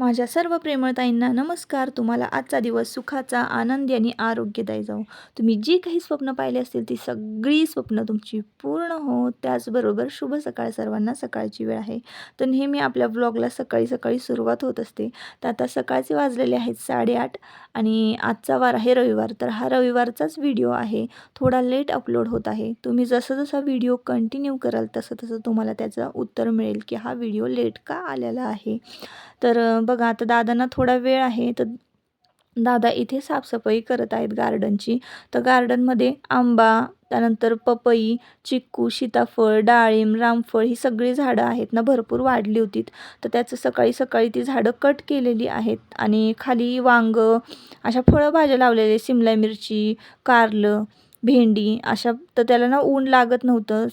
माझ्या सर्व प्रेमळताईंना नमस्कार. तुम्हाला आजचा दिवस सुखाचा आनंदी आणि आरोग्यदायी जाऊ तुम्ही जी काही स्वप्न पाहिली असतील ती सगळी स्वप्न तुमची पूर्ण हो. त्याचबरोबर शुभ सकाळ सर्वांना सकाळची वेळ आहे. तर नेहमी आपल्या ब्लॉगला सकाळी सकाळी सुरुवात होत असते. तर आता सकाळचे वाजलेले आहेत साडेआठ. आणि आजचा वार आहे रविवार तर हा रविवारचाच व्हिडिओ आहे. थोडा लेट अपलोड होत आहे. तुम्ही जसं जसा व्हिडिओ कंटिन्यू कराल तसं तसं तुम्हाला त्याचं उत्तर मिळेल की हा व्हिडिओ लेट का आलेला आहे. तर बघा आता दादांना थोडा वेळ आहे तर दादा इथे साफसफाई करत आहेत गार्डनची तर गार्डनमध्ये आंबा त्यानंतर पपई चिक्कू सीताफळ डाळिंब रामफळ ही सगळी झाडं आहेत ना भरपूर वाढली होती. तर त्याचं सकाळी सकाळी ती झाडं कट केलेली आहेत. आणि खाली वांगं अशा फळभाज्या लावलेले शिमला मिरची कारलं भेंडी अशा तर त्याला ना ऊन लागत नव्हतं.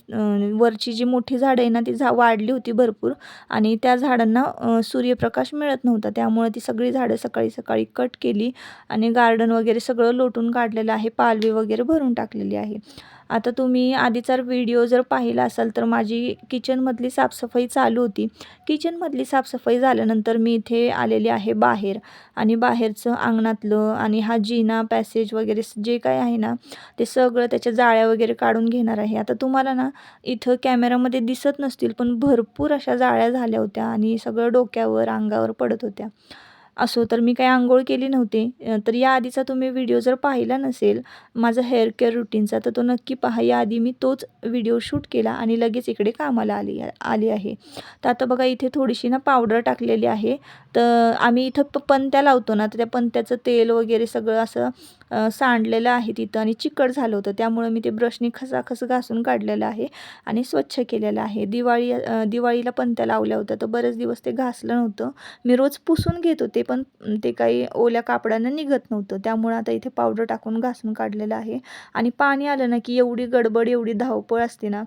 वरची जी मोठी झाडं आहे ना ती झा वाढली होती भरपूर आणि त्या झाडांना सूर्यप्रकाश मिळत नव्हता. त्यामुळे ती सगळी झाडं सकाळी सकाळी कट केली आणि गार्डन वगैरे सगळं लोटून काढलेलं आहे. पालवी वगैरे भरून टाकलेली आहे. आता तुम्ही आधीचा व्हिडिओ जर पाहिला असाल तर माझी किचनमधली साफसफाई चालू होती. किचनमधली साफसफाई झाल्यानंतर मी इथे आलेली आहे बाहेर आणि बाहेरचं अंगणातलं आणि हा जिना पॅसेज वगैरे जे काय आहे ना ते सगळं त्याच्या जाळ्या वगैरे काढून घेणार आहे. आता तुम्हाला ना इथं कॅमेरामध्ये दिसत नसतील पण भरपूर अशा जाळ्या झाल्या होत्या आणि सगळं डोक्यावर अंगावर पडत होत्या. असो तर मी काही आंघोळ केली नव्हती. तर तर याआधीचा तुम्ही व्हिडिओ जर पाहिला नसेल माझा हेअर केअर रुटीनचा तर तो नक्की पहा. याआधी मी तोच व्हिडिओ शूट केला आणि लगेच इकडे कामाला आली आली आहे. तर आता बघा इथे थोडीशी ना पावडर टाकलेली आहे. तर आम्ही इथं प पंत्या लावतो ना तर त्या पंत्याचं तेल वगैरे सगळं असं सांडलेलं आहे तिथं आणि चिकट झालं होतं. त्यामुळं मी ते ब्रशने खसाखस घासून काढलेलं आहे आणि स्वच्छ केलेलं आहे. दिवाळी दिवाळीला पंत्या लावल्या होत्या तर बरेच दिवस ते घासलं नव्हतं. मी रोज पुसून घेत होते पण ते काही ओल्या कापडानं निघत नव्हतं. त्यामुळं आता इथे पावडर टाकून घासून काढलेलं आहे. आणि पाणी आलं ना की एवढी गडबड एवढी धावपळ असते ना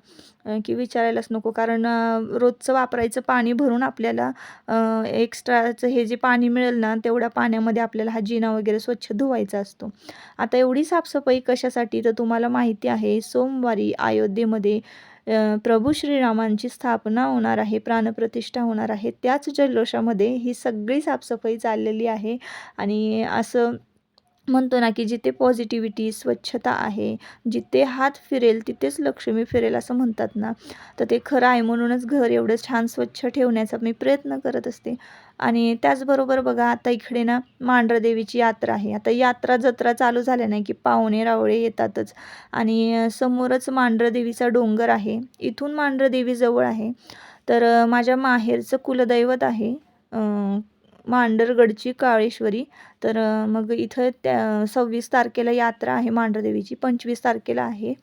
की विचारायलाच नको. कारण रोजचं वापरायचं पाणी भरून आपल्याला एक्स्ट्राचं हे जे पाणी मिळेल ना तेवढ्या पाण्यामध्ये आपल्याला हा जिना वगैरे स्वच्छ धुवायचा असतो. आता एवढी साफसफाई कशासाठी? तर तुम्हाला माहिती आहे सोमवारी अयोध्येमध्ये प्रभू श्रीरामांची स्थापना होणार आहे प्राणप्रतिष्ठा होणार आहे. त्याच जल्लोषामध्ये ही सगळी साफसफाई चाललेली आहे. आणि असं म्हणतो ना की जिथे पॉझिटिव्हिटी स्वच्छता आहे जिथे हात फिरेल तिथेच लक्ष्मी फिरेल असं म्हणतात ना. तर ते खरं आहे म्हणूनच घर एवढं छान स्वच्छ ठेवण्याचा मी प्रयत्न करत असते. आणि त्याचबरोबर बघा आता इकडे ना मांढरदेवीची यात्रा आहे. आता यात्रा जत्रा चालू झाल्या नाही की पाहुणे रावळे येतातच. आणि समोरच मांढरदेवीचा डोंगर आहे. इथून मांढरदेवी जवळ आहे. तर माझ्या माहेरचं कुलदैवत आहे. मांडरगडची काळेश्वरी. तर मग इथं त्या सव्वीस तारखेला यात्रा आहे मांढरदेवीची. पंचवीस तारखेला आहे.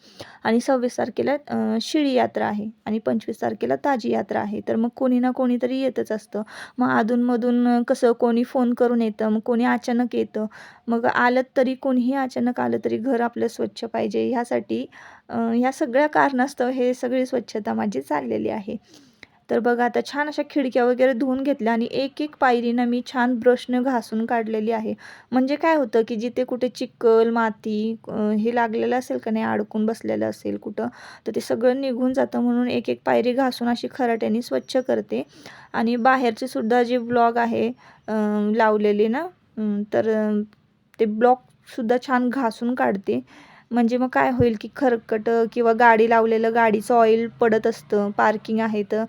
आणि सव्वीस तारखेला शिळी यात्रा आहे. आणि पंचवीस तारखेला ताजी यात्रा आहे. तर मग कोणी ना कोणीतरी येतच असतं. मग अधूनमधून कसं कोणी फोन करून येतं मग कोणी अचानक येतं. मग आलं तरी कोणीही अचानक आलं तरी घर आपलं स्वच्छ पाहिजे. ह्यासाठी ह्या सगळ्या कारणास्तव हे सगळी स्वच्छता माझी चाललेली आहे. तर बघा आता छान अशा खिडक्या वगैरे धुवून घेतल्या आणि एक एक पायरीनं मी छान ब्रशनं घासून काढलेली आहे. म्हणजे काय होतं की जिथे कुठे चिखल माती हे लागलेलं असेल का नाही अडकून बसलेलं असेल कुठं तर ते सगळं निघून जातं म्हणून एक एक पायरी घासून अशी खराट्याने स्वच्छ करते. आणि बाहेरचे सुद्धा जे ब्लॉग आहे लावलेले ना तर ते ब्लॉकसुद्धा छान घासून काढते. म्हणजे मग काय होईल की खरकट किंवा गाडी लावलेलं गाडीचं ऑइल पडत असतं पार्किंग आहे तर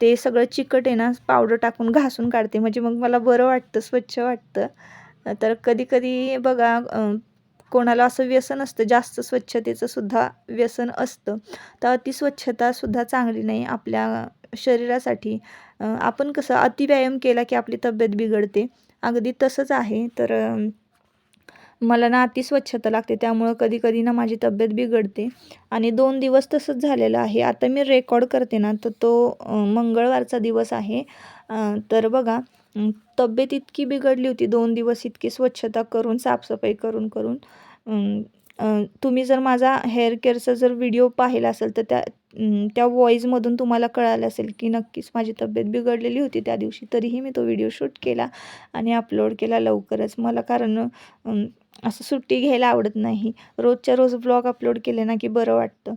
ते सगळं चिकट आहे ना पावडर टाकून घासून काढते. म्हणजे मग मला बरं वाटतं स्वच्छ वाटतं. तर कधीकधी बघा कोणाला असं व्यसन असतं जास्त स्वच्छतेचं सुद्धा व्यसन असतं. तर अति स्वच्छतासुद्धा चांगली नाही आपल्या शरीरासाठी. आपण कसं अतिव्यायाम केला की आपली तब्येत बिघडते. अगदी तसंच आहे. तर मला ना अति स्वच्छता लागते त्यामुळं कधी कधी ना माझी तब्येत बिघडते. आणि दोन दिवस तसंच झालेलं आहे. आता मी रेकॉर्ड करते ना तर तो मंगळवारचा दिवस आहे. तर बघा तब्येत इतकी बिघडली होती दोन दिवस इतकी स्वच्छता करून साफसफाई करून करून. तुम्ही जर माझा हेअर केअरचा जर व्हिडिओ पाहिला असेल तर त्या त्या वॉईजमधून तुम्हाला कळालं असेल की नक्कीच माझी तब्येत बिघडलेली होती त्या दिवशी तरीही मी तो व्हिडिओ शूट केला आणि अपलोड केला लवकरच. मला कारण असं सुट्टी घ्यायला आवडत नाही. रोजच्या रोज ब्लॉग अपलोड केले ना की बरं वाटतं.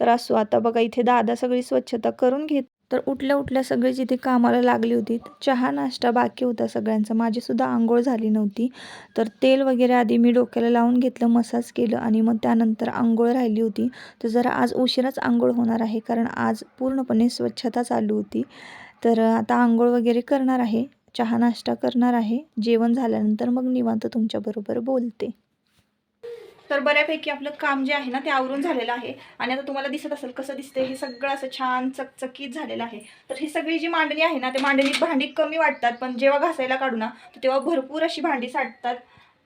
तर असो आता बघा इथे दादा सगळी स्वच्छता करून घेत तर उठल्या उठल्या सगळे जिथे कामाला लागली होती चहा नाश्ता बाकी होता सगळ्यांचा. माझीसुद्धा आंघोळ झाली नव्हती. तर तेल वगैरे आधी मी डोक्याला लावून घेतलं मसाज केलं आणि मग त्यानंतर आंघोळ राहिली होती. तर जरा आज उशिराच आंघोळ होणार आहे कारण आज पूर्णपणे स्वच्छता चालू होती. तर आता आंघोळ वगैरे करणार आहे चहा नाश्ता करणार आहे जेवण झाल्यानंतर मग निवांत तुमच्याबरोबर बोलते. तर बऱ्यापैकी आपलं काम जे आहे ना ते आवरून झालेलं आहे. आणि आता तुम्हाला दिसत असेल कसं दिसते हे सगळं असं छान चकचकीत झालेलं आहे. तर ही सगळी जी मांडणी आहे ना ते मांडणीत भांडी कमी वाटतात पण जेव्हा घासायला काढू ना तर तेव्हा भरपूर अशी भांडी साठतात.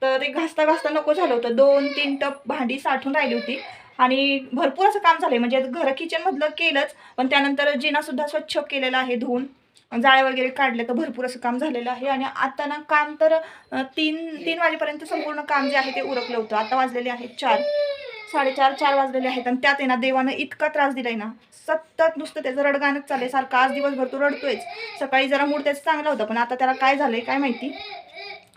तर ते घासता घासता नको झालं होतं. दोन तीन टप भांडी साठून राहिली होती. आणि भरपूर असं काम झालंय. म्हणजे घर किचनमधलं केलंच पण त्यानंतर जिनासुद्धा स्वच्छ केलेलं आहे धुवून. जाळे वगैरे काढले तर भरपूर असं काम झालेलं आहे. आणि आता ना काम तर तीन तीन वाजेपर्यंत संपूर्ण काम जे आहे ते उरकलं होतं. आता वाजलेले आहेत चार साडेचार चार वाजलेले आहेत. आणि त्यात आहे ना देवानं इतका त्रास दिलाय ना सतत नुसतं त्याचं रडगाणच चाललंय. सारखं आज दिवसभर तो रडतोयच. सकाळी जरा मूड त्याचा चांगला होता पण आता त्याला काय झालंय काय माहिती?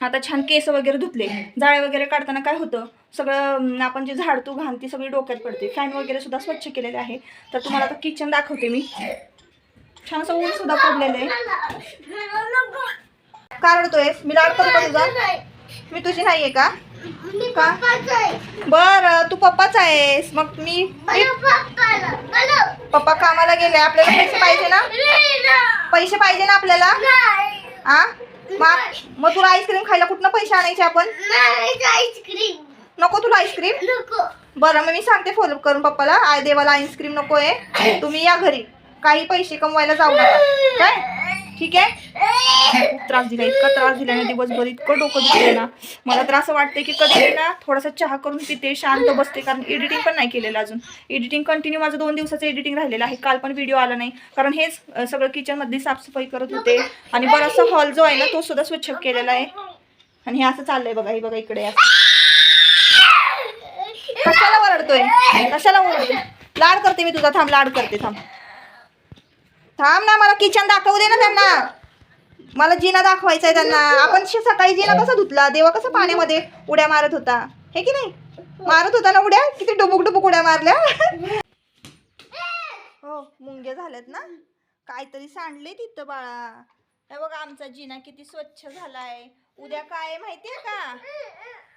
आता छान केस वगैरे धुतले. जाळे वगैरे काढताना काय होतं सगळं आपण जे झाडतो घाण ती सगळी डोक्यात पडते. फॅन वगैरे सुद्धा स्वच्छ केलेले आहे. तर तुम्हाला आता किचन दाखवते मी. ऊन सुद्धा पडलेलं आहे. का रडतोयस मी लाड करू का तुझा? मी तुझी नाहीये का? का? बर तू पप्पाच आहेस. मग मी पप्पा कामाला गेले. आपल्याला पैसे पाहिजे ना? पैसे पाहिजे ना आपल्याला? आ? मग तुला आईस्क्रीम खायला कुठनं पैसे आणायचे आपण? नको तुला आईस्क्रीम? बरं मग मी सांगते फोन करून पप्पाला. आय देवाला आईस्क्रीम नको आहे तुम्ही या घरी. काही पैसे कमवायला जाऊ नका. काय? ठीक आहे? त्रास दिला इतका त्रास दिला ना दिवसभर इतकं डोकं दुखतंय ना. मला तर असं वाटतंय की कधी ना थोडासा चहा करून पिते शांत बसते कारण एडिटिंग पण नाही केलेलं अजून. एडिटिंग कंटिन्यू माझं दोन दिवसाचं एडिटिंग राहिलेलं आहे. काल पण व्हिडिओ आला नाही. कारण हेच सगळं किचनमध्ये साफसफाई करत होते. आणि बराचसा हॉल जो आहे ना तो सुद्धा स्वच्छ केलेला आहे. आणि हे असं चाललंय बघा हे बघा इकडे कशाला ओरडतोय? कशाला ओरडतोय? लाड करते मी तुझा थांब लाड करते थांब. थांब ना मला किचन दाखवू दे ना त्यांना. मला जिना दाखवायचा आहे त्यांना. आपण शे- सकाळी जिना कसा धुतला? देवा कसं पाण्यामध्ये उड्या मारत होता? हे की नाही? मारत होता ना उड्या? किती डुबुक डुबुक उड्या मारल्या. हो मुंगे झाल्यात ना? काहीतरी सांडले तिथं बाळा. हे बघा आमचा जिना किती स्वच्छ झालाय. उद्या काय आहे माहितीये का?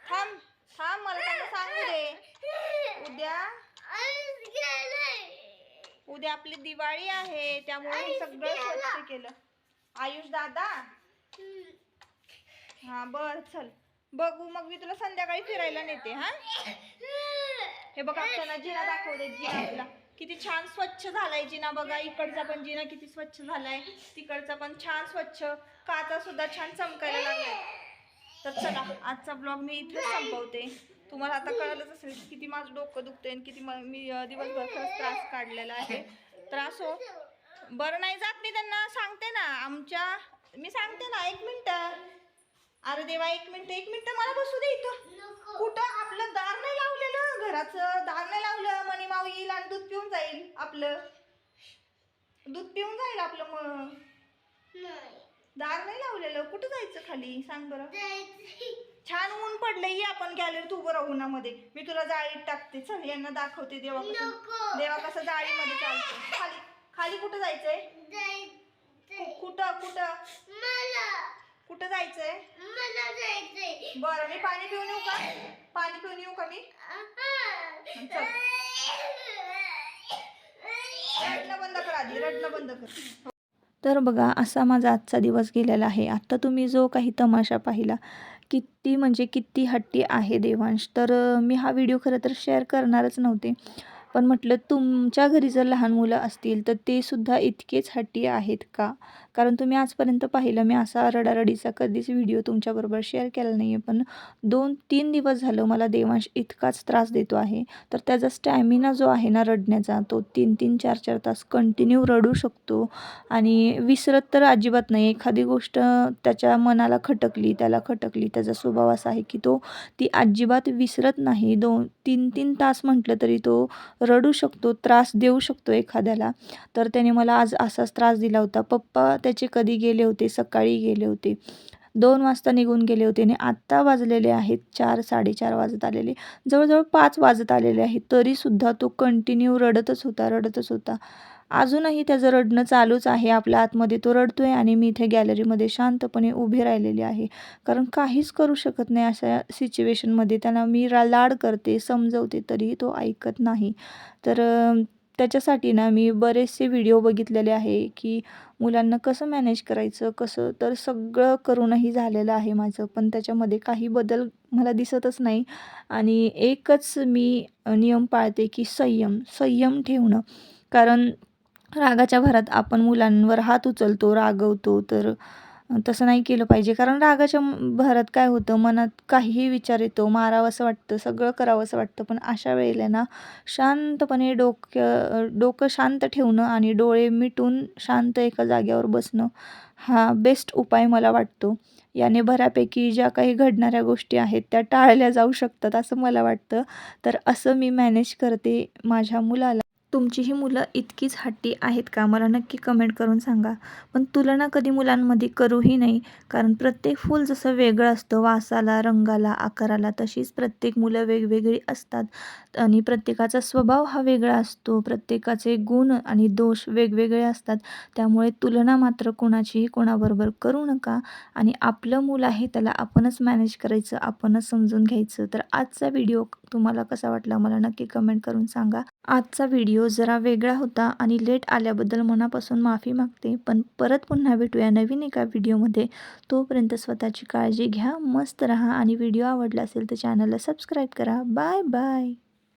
थांब थांब मला त्यांना सांगू दे उद्या उद्या आपली दिवाळी आहे त्यामुळे सगळं स्वच्छ केलं. आयुष दादा? हा बर चल. बघू मग मी तुला संध्याकाळी फिरायला नेते हा? हे बघा त्यांना जिना दाखवू दे जिना किती छान स्वच्छ झालाय जिना बघा इकडचा पण जिना किती स्वच्छ झालाय तिकडचा पण छान स्वच्छ काचा सुद्धा छान चमकायला लागलाय. तर चला आजचा ब्लॉग मी इथेच संपवते. तुम्हाला आता कळलंच असेल की किती माझं डोकं दुखतंय आणि किती म- दिवसभर खरंच त्रास काढलेला आहे. त्रास हो. बरं नाही जात मी त्यांना सांगते ना. आमच्या मी सांगते ना एक मिनिट. अरे देवा एक मिनिट एक मिनिट मला बसू दे इथं. कुठं आपलं दार नाही लावलेलं? घराचं दार नाही लावलं? मनी माऊ येईल आणि दूध पिऊन जाईल आपलं. दूध पिऊन जाईल आपलं मग दार नाही लावलेलं. कुठं जायचं खाली? सांग बरं. छान ऊन पडलंय ये आपण गॅलरीत उभं राहू उन्हामध्ये मी तुला जाळीत टाकते चल यांना दाखवते देवा कसं देवा कसं जाळीमध्ये चालतं खाली खाली कुठं जायचंय? कुठं कुठं? कुठं जायचंय? बरं मी पाणी पिऊन येऊ का? पाणी पिऊन येऊ का मी? चल. रडणं बंद कर आधी रडणं बंद कर. तर बघा असा माझा आजचा दिवस गेलेला आहे. आत्ता तुम्ही जो काही तमाशा पाहिला किती म्हणजे किती हट्टी आहे देवांश? तर मी हा व्हिडिओ खरं तर शेअर करणारच नव्हते. पण म्हटलं तुमच्या घरी जर लहान मुलं असतील तर ते सुद्धा इतकेच हट्टी आहेत का? कारण तुम्ही आजपर्यंत पाहिलं मी असा रडारडीचा कधीच व्हिडिओ तुमच्याबरोबर शेअर केला नाही आहे पण दोन तीन दिवस झालं मला देवांश इतकाच त्रास देतो आहे. तर त्याचा स्टॅमिना जो आहे ना रडण्याचा तो तीन तीन चार चार तास कंटिन्यू रडू शकतो. आणि विसरत तर अजिबात नाही. एखादी गोष्ट त्याच्या मनाला खटकली त्याला खटकली त्याचा स्वभाव असा आहे की तो ती अजिबात विसरत नाही. दोन तीन तीन तास म्हटलं तरी तो रडू शकतो त्रास देऊ शकतो एखाद्याला. तर त्याने मला आज असाच त्रास दिला होता. पप्पा त्याचे कधी गेले होते? सकाळी गेले होते. दोन वाजता निघून गेले होते आणि आत्ता वाजलेले आहेत चार साडेचार वाजत आलेले. जवळजवळ पाच वाजत आलेले आहेत. तरीसुद्धा तो कंटिन्यू रडतच होता रडतच होता. अजूनही त्याचं रडणं चालूच आहे. आपल्या आतमध्ये तो रडतो आहे आणि मी इथे गॅलरीमध्ये शांतपणे उभी राहिलेली आहे. कारण काहीच करू शकत नाही अशा सिच्युएशनमध्ये. त्यांना मी रा लाड करते समजवते तरीही तो ऐकत नाही. तर त्याच्यासाठी ना मी बरेचसे व्हिडिओ बघितलेले आहे की मुलांना कसं मॅनेज करायचं कसं तर सगळं करूनही झालेलं आहे माझं. पण त्याच्यामध्ये काही बदल मला दिसतच नाही. आणि एकच मी नियम पाळते की संयम संयम ठेवणं. कारण रागाच्या भरात आपण मुलांवर हात उचलतो रागवतो तर तसं नाही केलं पाहिजे. कारण रागाच्या भरात काय होतं? मनात काहीही विचार येतो मारावंसं वाटतं सगळं करावंसं वाटतं. पण अशा वेळेला ना शांतपणे डोकं डोकं शांत ठेवणं आणि डोळे मिटून शांत एका जागेवर बसणं हा बेस्ट उपाय मला वाटतो. याने बऱ्यापैकी ज्या काही घडणाऱ्या गोष्टी आहेत त्या टाळल्या जाऊ शकतात असं मला वाटतं. तर असं मी मॅनेज करते माझ्या मुलाला. तुमची ही मुलं इतकीच हट्टी आहेत का? मला नक्की कमेंट करून सांगा. पण तुलना कधी मुलांमध्ये करूही नाही. कारण प्रत्येक फूल जसं वेगळं असतं वासाला रंगाला आकाराला तशीच प्रत्येक मुलं वेगवेगळी असतात. आणि प्रत्येकाचा स्वभाव हा वेगळा असतो. प्रत्येकाचे गुण आणि दोष वेगवेगळे असतात. त्यामुळे तुलना मात्र कोणाचीही कोणाबरोबर करू नका. आणि आपलं मूल आहे त्याला आपणच मॅनेज करायचं आपणच समजून घ्यायचं. तर आजचा व्हिडिओ तुम्हाला कसा वाटला मला नक्की कमेंट करून सांगा. आजचा व्हिडिओ जरा वेगळा होता आणि लेट आल्याबद्दल मनापासून माफी मागते पण परत पुन्हा भेटूया नवीन एका व्हिडिओमध्ये. तोपर्यंत स्वतःची काळजी घ्या मस्त राहा आणि व्हिडिओ आवडला असेल तर चॅनलला सबस्क्राईब करा. Bye bye!